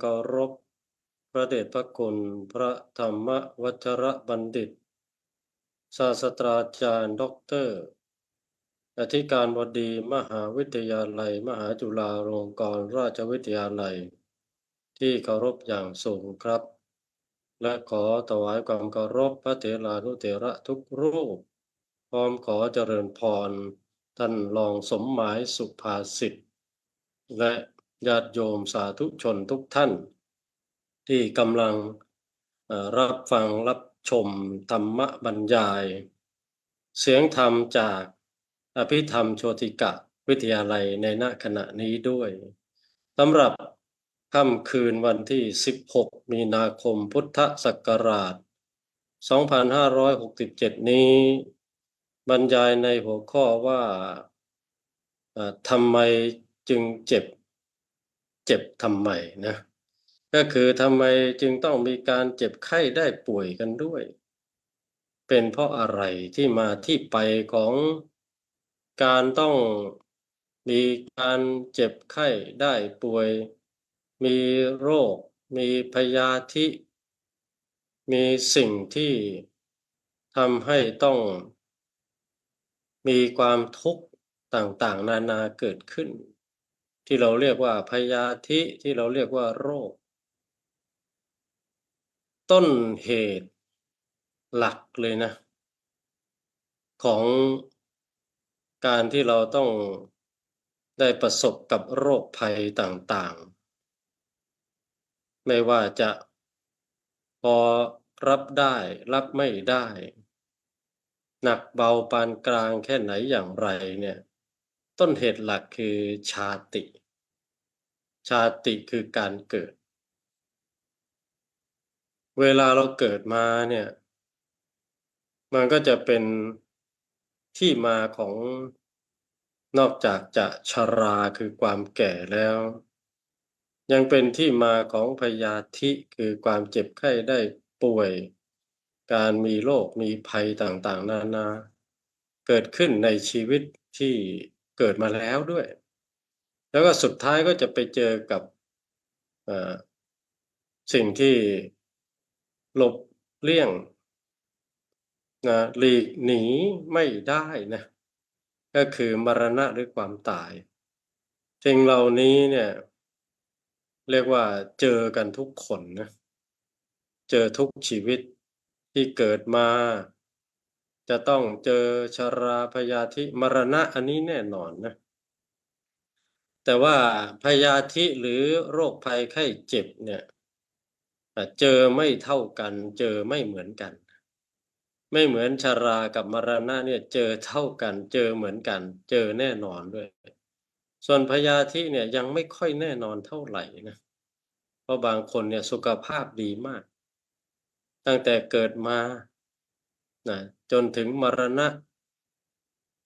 เคารพ พระเดชพระคุณพระธรรมวัชรบัณฑิต ศาสตราจารย์ด็อกเตอร์ อธิการบดีมหาวิทยาลัย มหาจุฬาลงกรณราชวิทยาลัย ที่เคารพอย่างสูงครับ และขอถวายความเคารพพระเถรานุเถระทุกรูป พร้อมขอเจริญพรท่านรองสมหมายสุภาษิตและ ญาติโยมสาธุชนทุกท่าน ที่กำลังรับฟังรับชมธรรมบรรยาย เสียงธรรมจากอภิธรรมโชติกะวิทยาลัยในณขณะนี้ด้วยสำหรับค่ำคืนวันที่ 16 มีนาคมพุทธศักราช 2567 นี้ บรรยายในหัวข้อว่าทำไมจึงเจ็บ เจ็บทำไมนะก็คือทำไมจึงต้องมีการเจ็บไข้ได้ป่วยกันด้วย เป็นเพราะอะไรที่มาที่ไปของการต้องมีการเจ็บไข้ได้ป่วย มีโรค มีพยาธิ มีสิ่งที่ทำให้ต้อง มีความทุกข์ต่างๆ นานาเกิดขึ้น ที่เราเรียกว่าพยาธิที่เราเรียกว่าโรค ต้นเหตุหลักเลยนะ ของการที่เราต้องได้ประสบกับโรคภัยต่างๆ ไม่ว่าจะพอรับได้รับไม่ได้ หนักเบาปานกลางแค่ไหนอย่างไรเนี่ย ต้นเหตุหลักคือชาติ ชาติคือการเกิด เวลาเราเกิดมาเนี่ย มันก็จะเป็นที่มาของนอกจากจะชราคือความแก่แล้ว ยังเป็นที่มาของพยาธิคือความเจ็บไข้ได้ป่วย การมีโรคมีภัยต่างๆ นานา เกิดขึ้นในชีวิตที่เกิดมาแล้วด้วย แล้วก็สุดท้ายก็จะไปเจอกับสิ่งที่หลบเลี่ยงนะหลีกหนีไม่ได้นะก็คือมรณะหรือความตายสิ่งเหล่านี้เนี่ยเรียกว่าเจอกันทุกคนนะเจอทุกชีวิตที่เกิดมา จะต้องเจอชราพยาธิมรณะอันนี้แน่นอนนะ แต่ว่าพยาธิหรือโรคภัยไข้เจ็บเนี่ยเจอไม่เท่ากัน เจอไม่เหมือนกัน ไม่เหมือนชรากับมรณะเนี่ยเจอเท่ากัน เจอเหมือนกัน เจอแน่นอนด้วย ส่วนพยาธิเนี่ยยังไม่ค่อยแน่นอนเท่าไหร่นะเพราะบางคนเนี่ยสุขภาพดีมาก ตั้งแต่เกิดมานะจนถึงมรณะ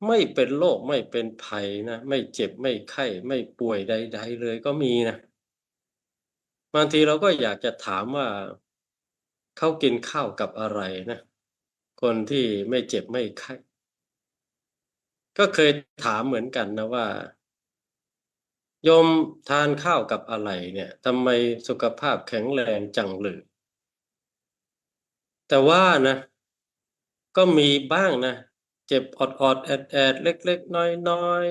ไม่เป็นโรคไม่เป็นภัยนะไม่เจ็บไม่ไข้ไม่ป่วยใด ๆ เลยก็มีนะบางทีเราก็อยากจะถามว่าเขากินข้าวกับอะไรนะคนที่ไม่เจ็บไม่ไข้ ก็เคยถามเหมือนกันนะว่าโยมทานข้าวกับอะไรเนี่ยทำไมสุขภาพแข็งแรงจังเลยแต่ว่านะ ก็มีบ้างนะ เจ็บออดๆแอดๆเล็กๆ น้อย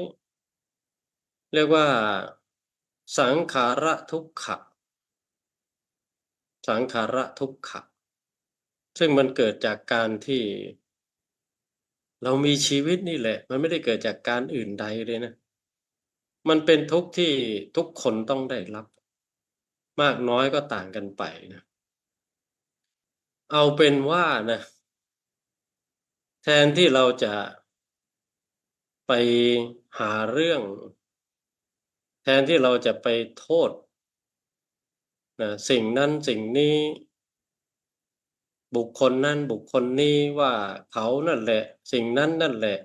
ๆ เรียกว่า สังขาระทุกขะสังขาระทุกขะซึ่งมันเกิดจากการที่ เรามีชีวิตนี่แหละ มันไม่ได้เกิดจากการอื่นใดเลยนะ มันเป็นทุกข์ที่ทุกคนต้องได้รับ มากน้อยก็ต่างกันไปนะ เอาเป็นว่านะ แทนที่เราจะไปหาเรื่อง แทนที่เราจะไปโทษนะสิ่งนั้นสิ่งนี้ บุคคลนั้นบุคคลนี้ว่าเขานั่นแหละ สิ่งนั้นนั่นแหละ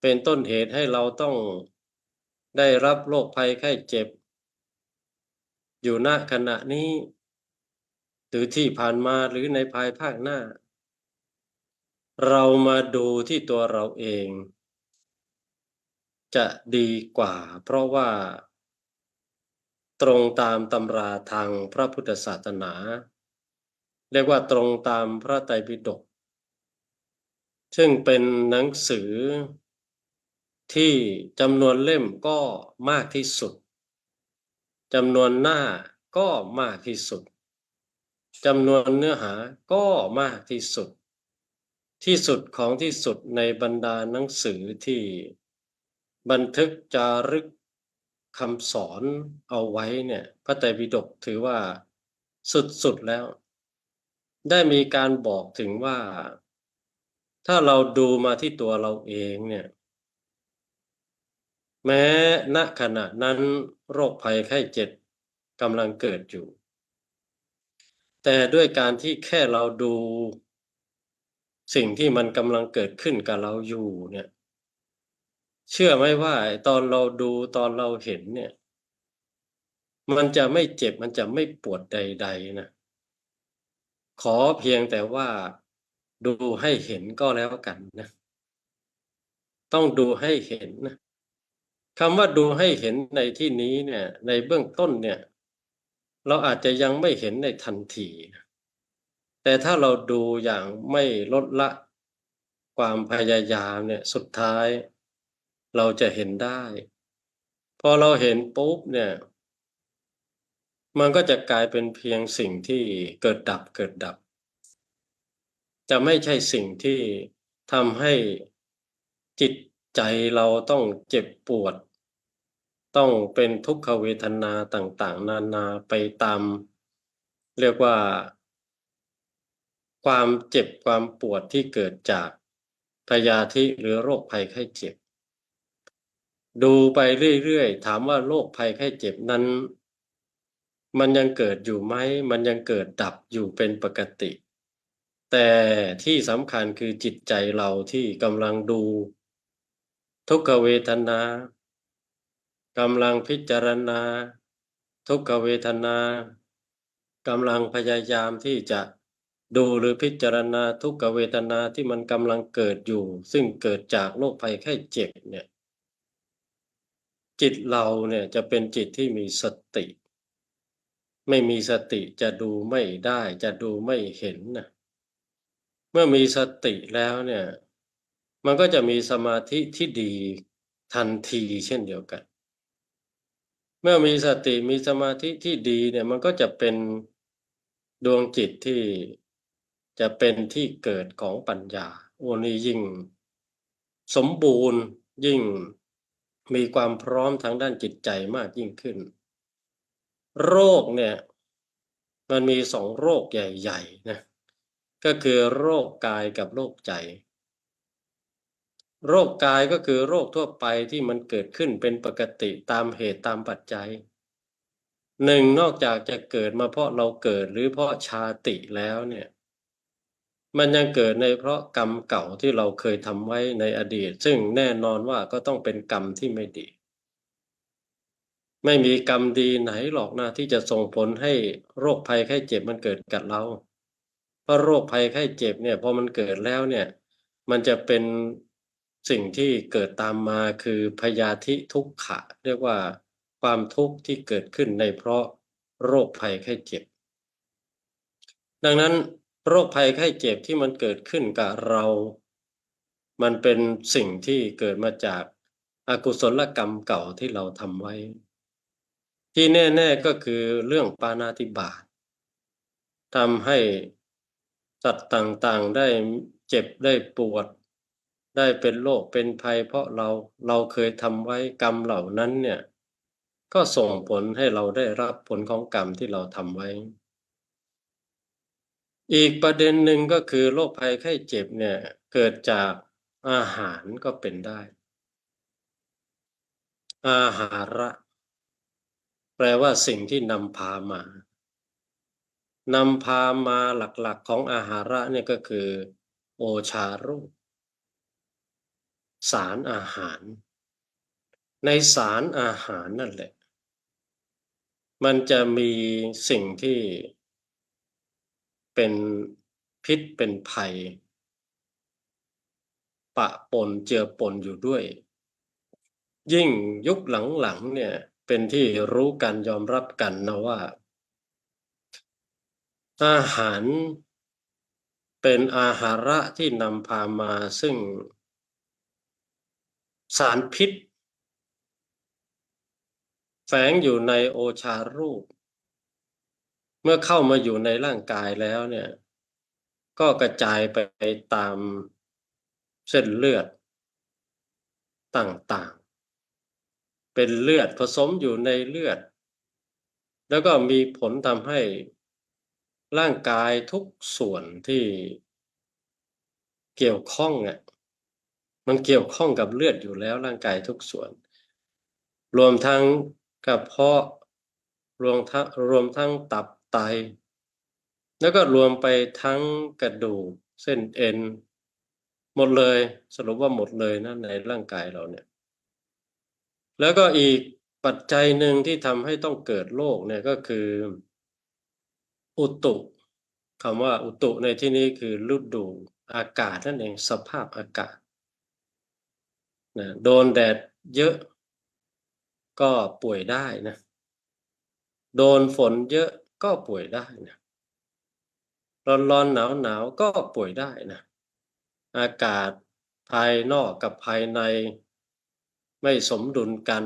เป็นต้นเหตุให้เราต้องได้รับโรคภัยไข้เจ็บ อยู่ณขณะนี้ หรือที่ผ่านมาหรือในภายภาคหน้า เรามาดูที่ตัวเราเอง จะดีกว่า เพราะว่า ตรงตามตำราทางพระพุทธศาสนา เรียกว่าตรงตามพระไตรปิฎกซึ่งเป็นหนังสือ ที่จำนวนเล่มก็มากที่สุดจำนวนหน้าก็มากที่สุดจำนวนเนื้อหาก็มากที่สุด ที่สุดของที่สุดในบรรดาหนังสือที่บันทึกจารึกคำสอนเอาไว้เนี่ยพระไตรปิฎกถือว่าสุดๆแล้ว ได้มีการบอกถึงว่า ถ้าเราดูมาที่ตัวเราเองเนี่ย แม้ณขณะนั้นโรคภัยไข้เจ็บกำลังเกิดอยู่ แต่ด้วยการที่แค่เราดู สิ่งที่มันกำลังเกิดขึ้นกับเราอยู่เนี่ย เชื่อไหมว่าตอนเราดูตอนเราเห็นเนี่ย มันจะไม่เจ็บมันจะไม่ปวดใด ๆนะขอเพียงแต่ว่าดูให้เห็นก็แล้วกันนะ ต้องดูให้เห็นนะคำว่าดูให้เห็นในที่นี้เนี่ย ในเบื้องต้นเนี่ย เราอาจจะยังไม่เห็นในทันที แต่ถ้าเราดูอย่างไม่ลดละความพยายามเนี่ยสุดท้าย เราจะเห็นได้ พอเราเห็นปุ๊บเนี่ย มันก็จะกลายเป็นเพียงสิ่งที่เกิดดับเกิดดับ จะไม่ใช่สิ่งที่ทำให้จิตใจเราต้องเจ็บปวด ต้องเป็นทุกขเวทนาต่าง ๆ นานาไปตาม เรียกว่า ความเจ็บความปวดที่เกิดจากพยาธิหรือโรคภัยไข้เจ็บ ดูไปเรื่อยๆ ถามว่าโรคภัยไข้เจ็บนั้น มันยังเกิดอยู่ไหม มันยังเกิดดับอยู่เป็นปกติ แต่ที่สำคัญคือจิตใจเราที่กำลังดู ทุกขเวทนากำลังพิจารณา ทุกขเวทนากำลังพยายามที่จะ ดูหรือพิจารณาทุกขเวทนาที่มันกำลังเกิดอยู่ ซึ่งเกิดจากโรคภัยไข้เจ็บเนี่ย จิตเราเนี่ยจะเป็นจิตที่มีสติ ไม่มีสติจะดูไม่ได้จะดูไม่เห็นนะเมื่อมีสติแล้วเนี่ย มันก็จะมีสมาธิที่ดีทันทีเช่นเดียวกัน เมื่อมีสติมีสมาธิที่ดีเนี่ยมันก็จะเป็นดวงจิตที่ จะเป็นที่เกิดของปัญญาโอ้นี่ยิ่ง สมบูรณ์ยิ่งมีความพร้อมทางด้านจิตใจมากยิ่งขึ้น โรคเนี่ยมันมีสองโรคใหญ่ๆนะก็คือโรคกายกับโรคใจ โรคกายก็คือโรคทั่วไปที่มันเกิดขึ้นเป็นปกติตามเหตุตามปัจจัยหนึ่งนอกจากจะเกิดมาเพราะเราเกิดหรือเพราะชาติแล้วเนี่ย มันยังเกิดในเพราะกรรมเก่าที่เราเคยทำไว้ในอดีต ซึ่งแน่นอนว่าก็ต้องเป็นกรรมที่ไม่ดี ไม่มีกรรมดีไหนหรอกนะที่จะส่งผลให้โรคภัยไข้เจ็บมันเกิดกับเรา เพราะโรคภัยไข้เจ็บเนี่ยพอมันเกิดแล้วเนี่ย มันจะเป็นสิ่งที่เกิดตามมาคือพยาธิทุกขะ เรียกว่าความทุกข์ที่เกิดขึ้นในเพราะโรคภัยไข้เจ็บ ดังนั้น โรคภัยไข้เจ็บที่มันเกิดขึ้นกับเรา มันเป็นสิ่งที่เกิดมาจากอากุศลกรรมเก่าที่เราทำไว้ ที่แน่ ๆก็คือเรื่องปานาติบาตทำให้สัตว์ต่างๆได้เจ็บได้ปวด ได้เป็นโรคเป็นภัย เพราะเราเราเคยทำไว้กรรมเหล่านั้นเนี่ย ก็ส่งผลให้เราได้รับผลของกรรมที่เราทำไว้ อีกประเด็นหนึ่งก็คือโรคภัยไข้เจ็บเนี่ย เกิดจากอาหารก็เป็นได้ อาหาระ แปลว่าสิ่งที่นำพามานำพามาหลักๆของอาหาระเนี่ยก็คือ โอชารุสารอาหาร ในสารอาหารนั่นแหละ มันจะมีสิ่งที่ เป็นพิษเป็นภัย ปะปนเจือปนอยู่ด้วย ยิ่งยุคหลังๆเนี่ยเป็นที่รู้กันยอมรับกันนะว่า อาหารเป็นอาหาระที่นำพามาซึ่ง สารพิษ แฝงอยู่ในโอชารูป เมื่อเข้ามาอยู่ในร่างกายแล้วเนี่ย ก็กระจายไปตามเส้นเลือดต่างๆ เป็นเลือดผสมอยู่ในเลือด แล้วก็มีผลทำให้ร่างกายทุกส่วนที่เกี่ยวข้องอะมันเกี่ยวข้องกับเลือดอยู่แล้วร่างกายทุกส่วน รวมทั้งกระเพาะรวมทั้งรวมทั้งตับ ไต แล้วก็รวมไปทั้งกระดูกเส้นเอ็น หมดเลยสรุปว่าหมดเลยนะในร่างกายเราเนี่ย แล้วก็อีกปัจจัยหนึ่งที่ทำให้ต้องเกิดโรคเนี่ยก็คือ อุตุคำว่าอุตุในที่นี้คือฤดูอากาศนั่นเองสภาพอากาศนะโดนแดดเยอะก็ป่วยได้นะ โดนฝนเยอะ ก็ป่วยได้นะร้อนร้อนหนาวหนาวก็ป่วยได้นะ อากาศภายนอกกับภายใน ไม่สมดุลกัน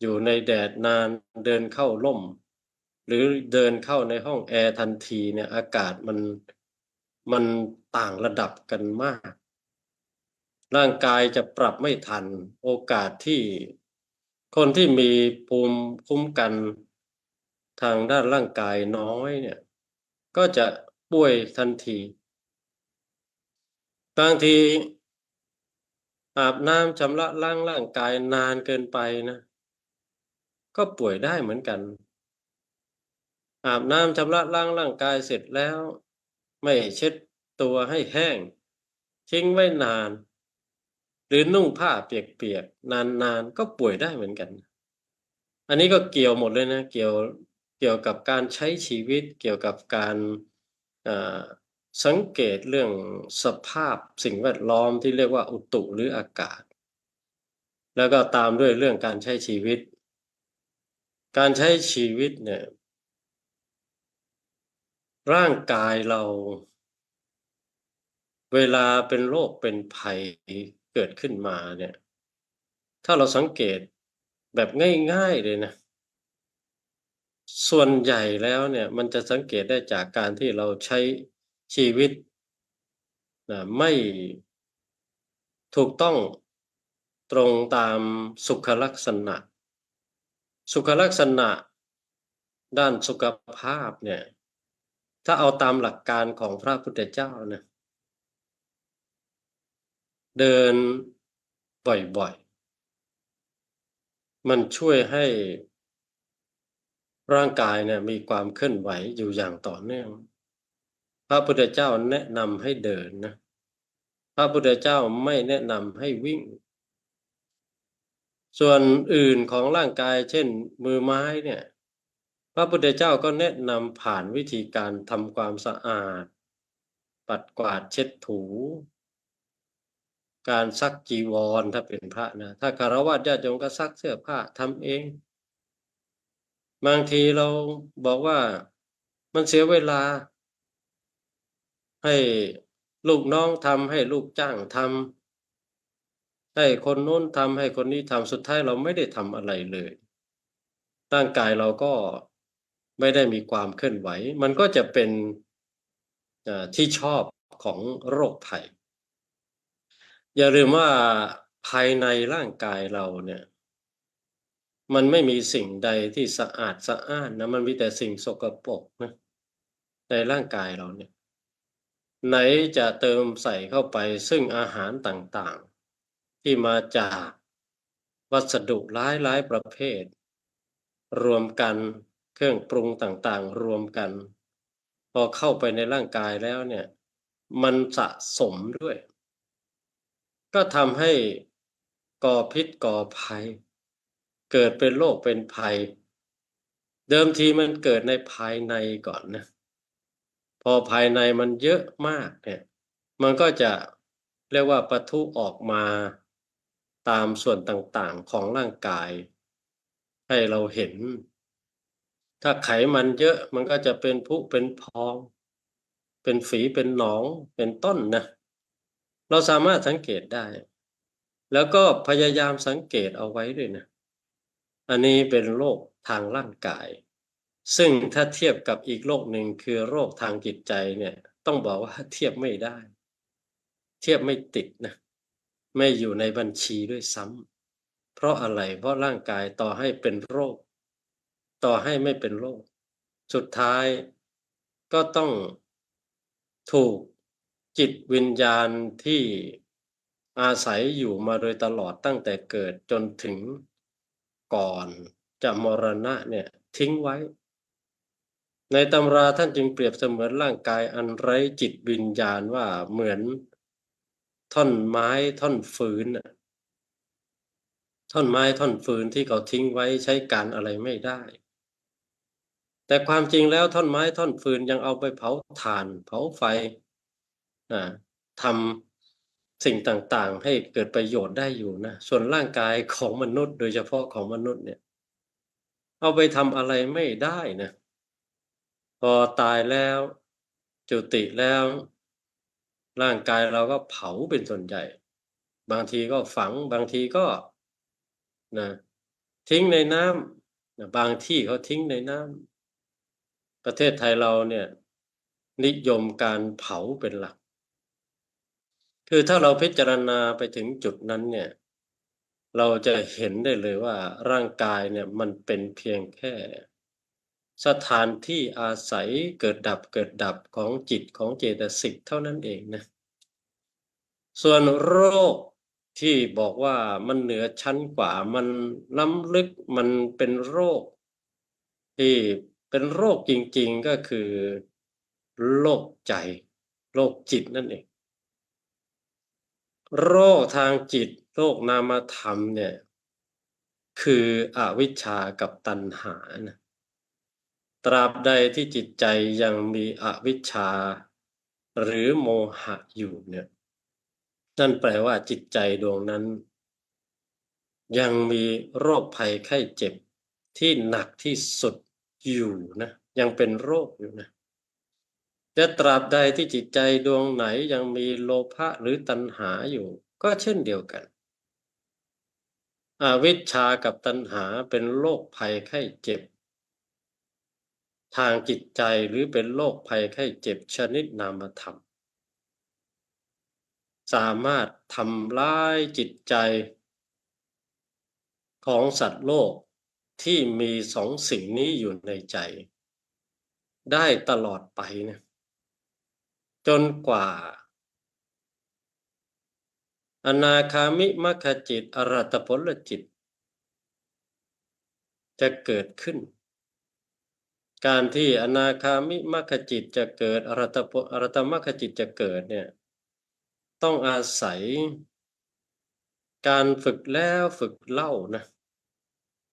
อยู่ในแดดนานเดินเข้าร่ม หรือเดินเข้าในห้องแอร์ทันทีเนี่ยอากาศมันมันต่างระดับกันมาก ร่างกายจะปรับไม่ทันโอกาสที่คนที่มีภูมิคุ้มกัน ทางด้านร่างกายน้อยเนี่ย ก็จะป่วยทันที บางทีอาบน้ำชำระล้างร่างกายนานเกินไปนะ ก็ป่วยได้เหมือนกัน อาบน้ำชำระล้างร่างกายเสร็จแล้ว ไม่เช็ดตัวให้แห้ง ทิ้งไว้นาน หรือนุ่งผ้าเปียกๆนานๆก็ป่วยได้เหมือนกัน อันนี้ก็เกี่ยวหมดเลยนะ เกี่ยว เกี่ยวกับการใช้ชีวิต เกี่ยวกับการสังเกตเรื่องสภาพสิ่งแวดล้อมที่เรียกว่าอุตุหรืออากาศ แล้วก็ตามด้วยเรื่องการใช้ชีวิต การใช้ชีวิตเนี่ยร่างกายเรา เวลาเป็นโรคเป็นภัยเกิดขึ้นมาเนี่ย ถ้าเราสังเกตแบบง่ายๆเลยนะ ส่วนใหญ่แล้วเนี่ยมันจะสังเกตได้จากการที่เราใช้ชีวิตนะไม่ถูกต้องตรงตามสุขลักษณะ สุขลักษณะด้านสุขภาพเนี่ยถ้าเอาตามหลักการของพระพุทธเจ้าเนะเดินบ่อยๆ มันช่วยให้ ร่างกายเนี่ยมีความเคลื่อนไหวอยู่อย่างต่อเนื่อง พระพุทธเจ้าแนะนำให้เดินนะ พระพุทธเจ้าไม่แนะนำให้วิ่ง ส่วนอื่นของร่างกายเช่น มือไม้เนี่ย พระพุทธเจ้าก็แนะนำผ่านวิธีการทำความสะอาด ปัดกวาดเช็ดถู การซักจีวรถ้าเป็นพระนะ ถ้าคารวะญาติโยมก็ซักเสื้อผ้าทำเอง บางทีเราบอกว่ามันเสียเวลา ให้ลูกน้องทำให้ลูกจ้างทำให้คนนู้นทำให้คนนี้ทำสุดท้ายเราไม่ได้ทำอะไรเลย ร่างกายเราก็ไม่ได้มีความเคลื่อนไหว มันก็จะเป็นที่ชอบของโรคภัยอย่าลืมว่าภายในร่างกายเราเนี่ย มันไม่มีสิ่งใดที่สะอาดสะอ้านนะมันมีแต่สิ่งสกปรกนะในร่างกายเราเนี่ย ไหนจะเติมใส่เข้าไปซึ่งอาหารต่างๆ ที่มาจากวัสดุหลายหลายประเภท รวมกันเครื่องปรุงต่างๆ รวมกัน พอเข้าไปในร่างกายแล้วเนี่ย มันสะสมด้วย ก็ทำให้ก่อพิษก่อภัย เกิดเป็นโรคเป็นภัย เดิมทีมันเกิดในภายในก่อนนะพอภายในมันเยอะมากเนี่ยมันก็จะเรียกว่าปะทุออกมาตามส่วนต่างๆของร่างกาย ให้เราเห็น ถ้าไขมันเยอะมันก็จะเป็นพุเป็นพอง เป็นฝีเป็นหนองเป็นต้นนะเราสามารถสังเกตได้ แล้วก็พยายามสังเกตเอาไว้ด้วยนะ อันนี้เป็นโรคทางร่างกาย ซึ่งถ้าเทียบกับอีกโรคหนึ่งคือโรคทางจิตใจเนี่ย ต้องบอกว่าเทียบไม่ได้ เทียบไม่ติดนะ ไม่อยู่ในบัญชีด้วยซ้ำเพราะอะไร เพราะร่างกายต่อให้เป็นโรค ต่อให้ไม่เป็นโรค สุดท้ายก็ต้องถูกจิตวิญญาณที่อาศัยอยู่มาโดยตลอดตั้งแต่เกิดจนถึง ก่อนจะมรณะเนี่ยทิ้งไว้ ในตำราท่านจึงเปรียบเสมือนร่างกายอันไร้จิตวิญญาณว่าเหมือนท่อนไม้ท่อนฟืนท่อนไม้ท่อนฟืนที่เขาทิ้งไว้ใช้การอะไรไม่ได้ แต่ความจริงแล้วท่อนไม้ท่อนฟืนยังเอาไปเผาถ่าน เผาไฟทำ สิ่งต่างๆ ให้เกิดประโยชน์ได้อยู่นะ ส่วนร่างกายของมนุษย์ โดยเฉพาะของมนุษย์เนี่ย เอาไปทำอะไรไม่ได้นะ พอตายแล้ว จุติแล้ว ร่างกายเราก็เผาเป็นส่วนใหญ่ บางทีก็ฝัง บางทีก็นะทิ้งในน้ำนะบางที่เขาทิ้งในน้ำประเทศไทยเราเนี่ย นิยมการเผาเป็นหลัก คือถ้าเราพิจารณาไปถึงจุดนั้นเนี่ย เราจะเห็นได้เลยว่าร่างกายเนี่ยมันเป็นเพียงแค่ สถานที่อาศัยเกิดดับเกิดดับของจิตของเจตสิกเท่านั้นเองนะส่วนโรคที่บอกว่ามันเหนือชั้นกว่ามันล้ำลึกมันเป็นโรค ที่เป็นโรคจริงๆก็คือโรคใจโรคจิตนั่นเอง โรคทางจิต โรคนามธรรมเนี่ย คืออวิชชากับตัณหานะตราบใดที่จิตใจยังมีอวิชชา หรือโมหะอยู่เนี่ย นั่นแปลว่าจิตใจดวงนั้น ยังมีโรคภัยไข้เจ็บที่หนักที่สุดอยู่นะ ยังเป็นโรคอยู่นะ และตราบใดที่จิตใจดวงไหนยังมีโลภะหรือตัณหาอยู่ ก็เช่นเดียวกัน อวิชชากับตัณหาเป็นโรคภัยไข้เจ็บ ทางจิตใจหรือเป็นโรคภัยไข้เจ็บชนิดนามธรรม สามารถทำร้ายจิตใจ ของสัตว์โลกที่มีสองสิ่งนี้อยู่ในใจ ได้ตลอดไปนะ จนกว่า อนาคามิมัคจิต อรัตผลจิต จะเกิดขึ้น การที่อนาคามิมัคจิตจะเกิด อรัตผอรัตมัคจิตจะเกิดเนี่ย ต้องอาศัย การฝึกแล้วฝึกเล่านะ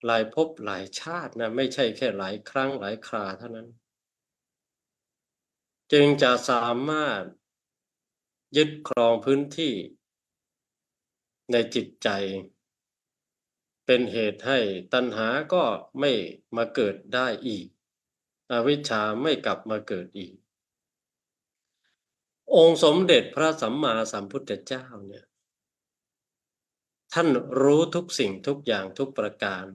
หลายภพหลายชาตินะไม่ใช่แค่หลายครั้งหลายคราเท่านั้น จึงจะสามารถยึดครองพื้นที่ในจิตใจ เป็นเหตุให้ตัณหาก็ไม่มาเกิดได้อีก อวิชชาไม่กลับมาเกิดอีก องค์สมเด็จพระสัมมาสัมพุทธเจ้าเนี่ยท่านรู้ทุกสิ่งทุกอย่างทุกประการ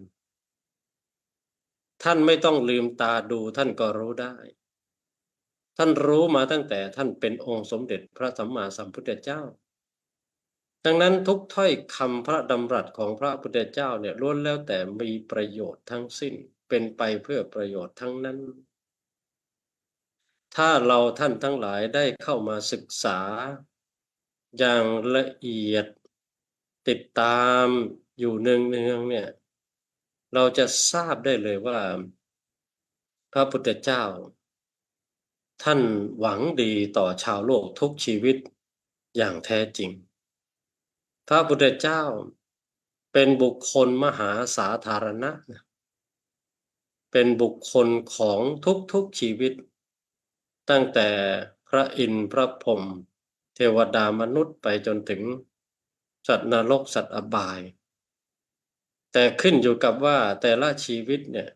ท่านไม่ต้องลืมตาดูท่านก็รู้ได้ ท่านรู้มาตั้งแต่ท่านเป็นองค์สมเด็จพระสัมมาสัมพุทธเจ้า ดังนั้นทุกถ้อยคำพระดำรัสของพระพุทธเจ้าเนี่ยล้วนแล้วแต่มีประโยชน์ทั้งสิ้นเป็นไปเพื่อประโยชน์ทั้งนั้น ถ้าเราท่านทั้งหลายได้เข้ามาศึกษา อย่างละเอียด ติดตามอยู่เนืองๆเนี่ย เราจะทราบได้เลยว่า พระพุทธเจ้า ท่านหวังดีต่อชาวโลกทุกชีวิตอย่างแท้จริง พระพุทธเจ้าเป็นบุคคลมหาสาธารณะ เป็นบุคคลของทุกๆชีวิต ตั้งแต่พระอินทร์พระพรหมเทวดามนุษย์ไปจนถึงสัตว์นรกสัตว์อบาย แต่ขึ้นอยู่กับว่าแต่ละชีวิตเนี่ย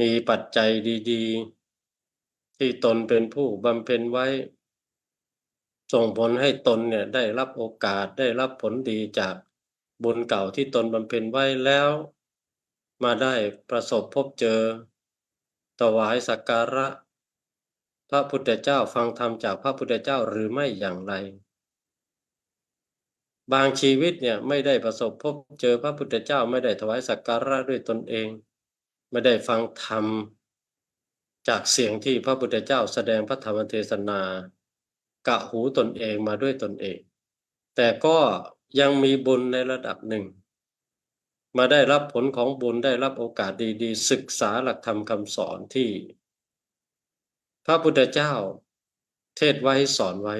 มีปัจจัยดี ๆ ที่ตนเป็นผู้บำเพ็ญไว้ ส่งผลให้ตนเนี่ยได้รับโอกาสได้รับผลดีจากบุญเก่าที่ตนบำเพ็ญไว้แล้ว มาได้ประสบพบเจอ ถวายสักการะ พระพุทธเจ้าฟังธรรมจากพระพุทธเจ้าหรือไม่อย่างไร บางชีวิตเนี่ยไม่ได้ประสบพบเจอพระพุทธเจ้าไม่ได้ถวายสักการะด้วยตนเอง ไม่ได้ฟังธรรม จากเสียงที่พระพุทธเจ้าแสดงพระธรรมเทศนากะหูตนเองมาด้วยตนเอง แต่ก็ยังมีบุญในระดับหนึ่ง มาได้รับผลของบุญได้รับโอกาสดีๆ ศึกษาหลักธรรมคำสอนที่ พระพุทธเจ้า เทศไว้สอนไว้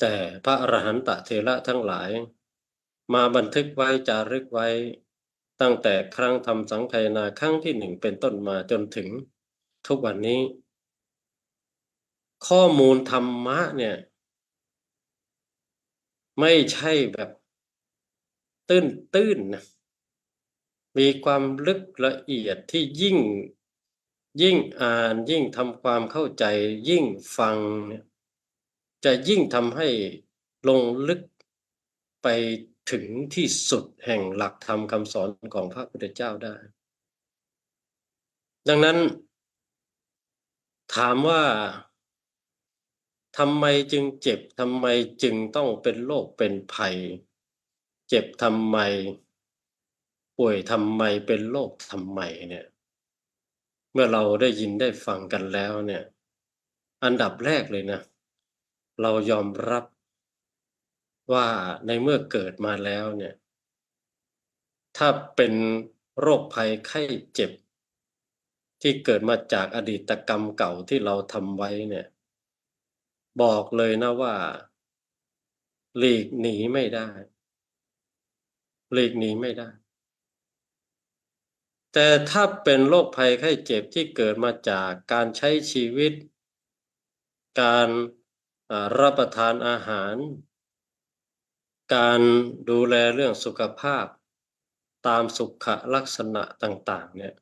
แต่พระอรหันตเถระทั้งหลาย มาบันทึกไว้จารึกไว้ตั้งแต่ครั้งทำสังคายนาครั้งที่หนึ่งเป็นต้นมาจนถึง ทุกวันนี้ ข้อมูลธรรมะเนี่ย ไม่ใช่แบบตื้นตื้นนะมีความลึกละเอียดที่ยิ่งยิ่งอ่านยิ่งทำความเข้าใจ ยิ่งฟังเนี่ยจะยิ่งทำให้ลงลึกไปถึงที่สุดแห่งหลักธรรมคำสอนของพระพุทธเจ้าได้ ดังนั้น ถามว่าทำไมจึงเจ็บทำไมจึงต้องเป็นโรคเป็นภัย เจ็บทำไม ป่วยทำไมเป็นโรคทำไมเนี่ย เมื่อเราได้ยินได้ฟังกันแล้วเนี่ย อันดับแรกเลยนะ เรายอมรับว่าในเมื่อเกิดมาแล้วเนี่ย ถ้าเป็นโรคภัยไข้เจ็บ ที่เกิดมาจากอดีตกรรมเก่าที่เราทำไว้เนี่ย บอกเลยนะว่า หลีกหนีไม่ได้ หลีกหนีไม่ได้ แต่ถ้าเป็นโรคภัยไข้เจ็บที่เกิดมาจากการใช้ชีวิต การรับประทานอาหาร การดูแลเรื่องสุขภาพ ตามสุขลักษณะต่าง ๆ เนี่ย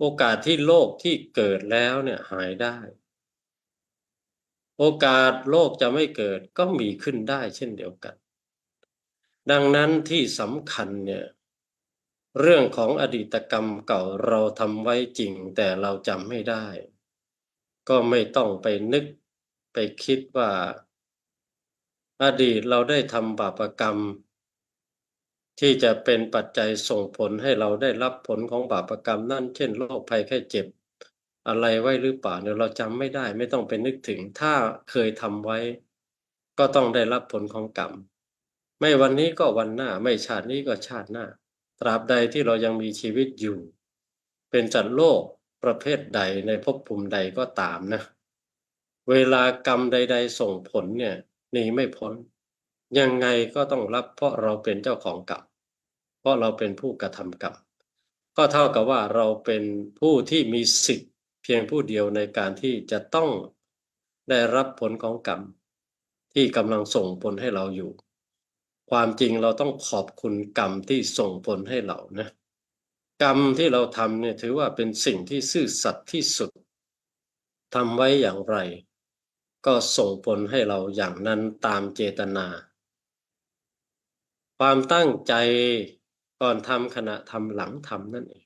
โอกาสที่โรคที่เกิดแล้วเนี่ยหายได้ โอกาสโรคจะไม่เกิดก็มีขึ้นได้เช่นเดียวกัน ดังนั้นที่สำคัญเนี่ยเรื่องของอดีตกรรมเก่าเราทำไว้จริงแต่เราจำไม่ได้ ก็ไม่ต้องไปนึกไปคิดว่า อดีตเราได้ทำบาปกรรม ที่จะเป็นปัจจัยส่งผลให้เราได้รับผลของบาปกรรมนั่น เช่นโรคภัยแค่เจ็บ อะไรไว้หรือเปล่าเนี่ยเราจำไม่ได้ไม่ต้องไปนึกถึง ถ้าเคยทำไว้ ก็ต้องได้รับผลของกรรม ไม่วันนี้ก็วันหน้า ไม่ชาตินี้ก็ชาติหน้า ตราบใดที่เรายังมีชีวิตอยู่ เป็นจัดโลกประเภทใดในภพภูมิใดก็ตามนะ เวลากรรมใด ๆ ส่งผลเนี่ยหนีไม่พ้น ยังไงก็ต้องรับเพราะเราเป็นเจ้าของกรรม เพราะเราเป็นผู้กระทำกรรมก็เท่ากับว่าเราเป็นผู้ที่มีสิทธิ์เพียงผู้เดียวในการที่จะต้องได้รับผลของกรรม ที่กำลังส่งผลให้เราอยู่ ความจริงเราต้องขอบคุณกรรมที่ส่งผลให้เรานะกรรมที่เราทำเนี่ยถือว่าเป็นสิ่งที่ซื่อสัตย์ที่สุดทำไว้อย่างไร ก็ส่งผลให้เราอย่างนั้นตามเจตนา ความตั้งใจ ก่อนทำขณะทำหลังทำนั่นเอง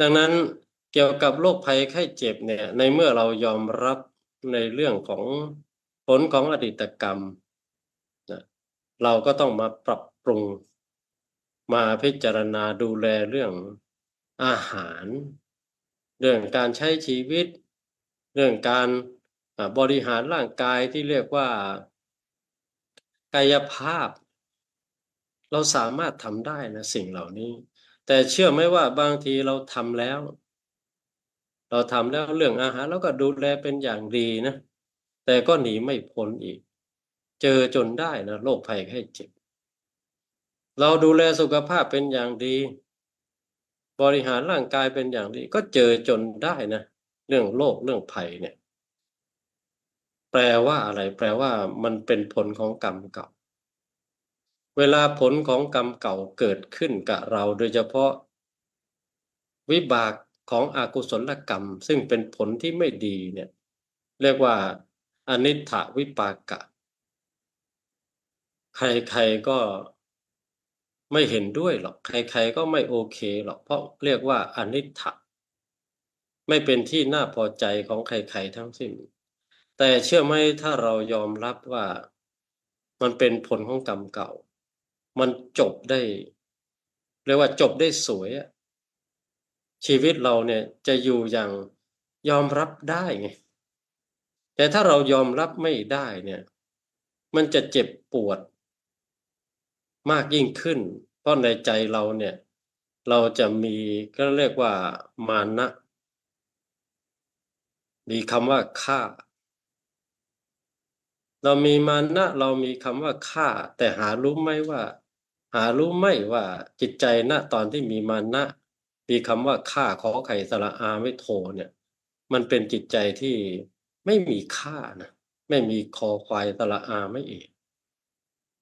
ดังนั้นเกี่ยวกับโรคภัยไข้เจ็บเนี่ยในเมื่อเรายอมรับในเรื่องของผลของอดีตกรรมนะเราก็ต้องมาปรับปรุง มาพิจารณาดูแลเรื่องอาหาร เรื่องการใช้ชีวิต เรื่องการบริหารร่างกายที่เรียกว่ากายภาพ เราสามารถทำได้นะสิ่งเหล่านี้ แต่เชื่อไหมว่าบางทีเราทำแล้ว เราทำแล้วเรื่องอาหารเราก็ดูแลเป็นอย่างดีนะ แต่ก็หนีไม่พ้นอีก เจอจนได้นะโรคภัยไข้เจ็บ เราดูแลสุขภาพเป็นอย่างดี บริหารร่างกายเป็นอย่างดี ก็เจอจนได้นะเรื่องโรคเรื่องภัยเนี่ย แปลว่าอะไร แปลว่ามันเป็นผลของกรรมเก่า เวลาผลของกรรมเก่าเกิดขึ้นกับเราโดยเฉพาะ วิบากของอกุศลกรรม ซึ่งเป็นผลที่ไม่ดีเนี่ย เรียกว่าอนิถาวิปากะ ใครๆก็ไม่เห็นด้วยหรอก ใครๆก็ไม่โอเคหรอก เพราะเรียกว่าอนิถะไม่เป็นที่น่าพอใจของใครๆทั้งสิ้น แต่เชื่อไหมถ้าเรายอมรับว่ามันเป็นผลของกรรมเก่า มันจบได้เรียกว่าจบได้สวยอะชีวิตเราเนี่ยจะอยู่อย่างยอมรับได้ไงแต่ถ้าเรายอมรับไม่ได้เนี่ย มันจะเจ็บปวด มากยิ่งขึ้น เพราะในใจเราเนี่ย เราจะมีก็เรียกว่ามานะมีคำว่าข้าเรามีมานะเรามีคำว่าข้าแต่หารู้ไหมว่า หารู้ไหมว่าจิตใจณตอนที่มีมานะมีคำว่าข้าขอไข่สระอาไม่โทเนี่ย มันเป็นจิตใจที่ไม่มีค่านะไม่มีคอควายสระอาไม่เอก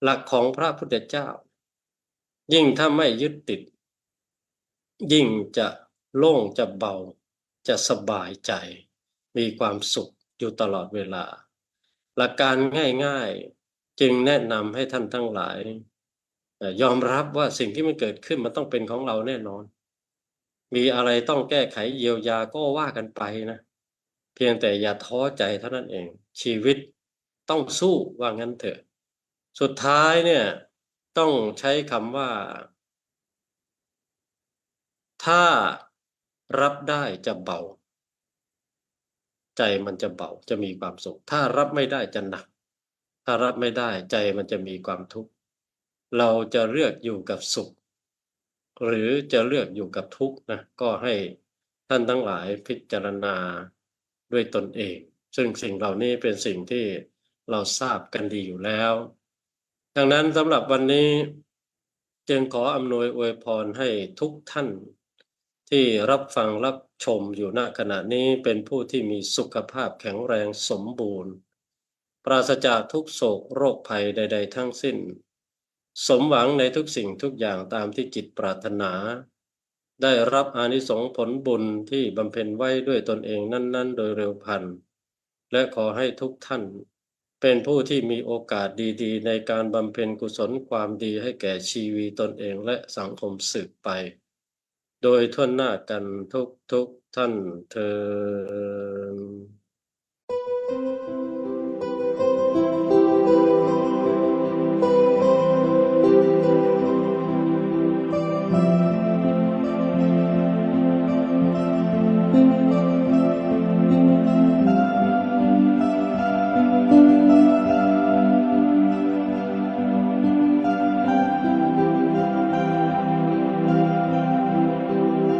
หลักของพระพุทธเจ้า ยิ่งถ้าไม่ยึดติด ยิ่งจะโล่งจะเบา จะสบายใจ มีความสุขอยู่ตลอดเวลา หลักการง่ายๆ จึงแนะนำให้ท่านทั้งหลาย ยอมรับว่าสิ่งที่มันเกิดขึ้นมันต้องเป็นของเราแน่นอน มีอะไรต้องแก้ไขเยียวยาก็ว่ากันไปนะ เพียงแต่อย่าท้อใจเท่านั้นเอง ชีวิตต้องสู้ว่างั้นเถอะ สุดท้ายเนี่ย ต้องใช้คำว่า ถ้ารับได้จะเบา ใจมันจะเบาจะมีความสุข ถ้ารับไม่ได้จะหนัก ถ้ารับไม่ได้ใจมันจะมีความทุกข์ เราจะเลือกอยู่กับสุข หรือจะเลือกอยู่กับทุกข์นะก็ให้ท่านทั้งหลายพิจารณาด้วยตนเอง ซึ่งสิ่งเหล่านี้เป็นสิ่งที่เราทราบกันดีอยู่แล้ว ดังนั้นสำหรับวันนี้จึงขออำนวยอวยพรให้ทุกท่าน ที่รับฟังรับชมอยู่ณขณะนี้เป็นผู้ที่มีสุขภาพแข็งแรงสมบูรณ์ ปราศจากทุกโศกโรคภัยใด ๆ ทั้งสิ้น สมหวังในทุกสิ่งทุกอย่างตามที่จิตปรารถนา ได้รับอานิสงส์ผลบุญที่บำเพ็ญไว้ด้วยตนเองนั้นๆ โดยเร็วพัน และขอให้ทุกท่าน เป็นผู้ที่มีโอกาสดี ๆ ในการบำเพ็ญกุศลความดีให้แก่ชีวิตตนเองและสังคมสืบไป โดยทั่วหน้ากันทุกทุกๆท่านเธอ